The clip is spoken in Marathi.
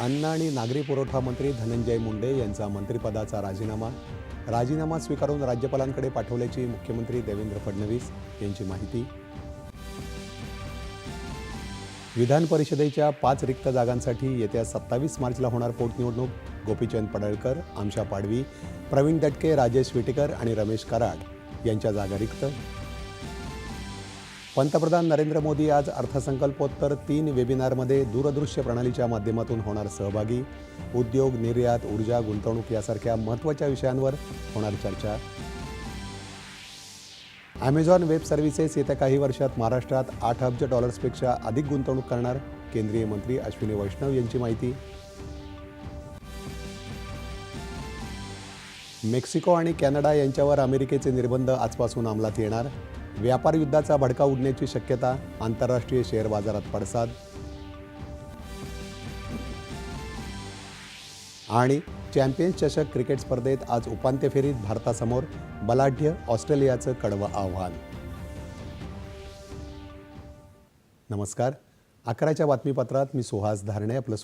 अन्न आणि नागरी पुरवठा मंत्री धनंजय मुंडे यांचा मंत्रिपदाचा राजीनामा. राजीनामा स्वीकारून राज्यपालांकडे पाठवल्याची मुख्यमंत्री देवेंद्र फडणवीस यांची माहिती. विधान परिषदेच्या पाच रिक्त जागांसाठी येत्या सत्तावीस मार्चला होणार पोटनिवडणूक. गोपीचंद पडळकर आमशा पाडवी प्रवीण दटके राजेश विटेकर आणि रमेश कराड यांच्या जागा रिक्त. पंतप्रधान नरेंद्र मोदी आज अर्थसंकल्पोत्तर तीन वेबिनारमध्ये दूरदृश्य प्रणालीच्या माध्यमातून होणार सहभागी. उद्योग निर्यात ऊर्जा गुंतवणूक यासारख्या महत्त्वाच्या विषयांवर होणार चर्चा. ॲमेझॉन वेब सर्व्हिसेस येत्या काही वर्षात महाराष्ट्रात आठ अब्ज डॉलर्सपेक्षा अधिक गुंतवणूक करणार केंद्रीय मंत्री अश्विनी वैष्णव यांची माहिती. मेक्सिको आणि कॅनडा यांच्यावर अमेरिकेचे निर्बंध आजपासून अंमलात येणार. व्यापार युद्धाचा भडका उडण्याची शक्यता आंतरराष्ट्रीय शेअर बाजारात पडसाद. आणि चॅम्पियन्स चषक क्रिकेट स्पर्धेत आज उपांत्य फेरीत भारतासमोर बलाढ्य ऑस्ट्रेलियाचं कडवं आव्हान. नमस्कार. अकराच्या बातमीपत्रात मी सुहास धारणे आपलं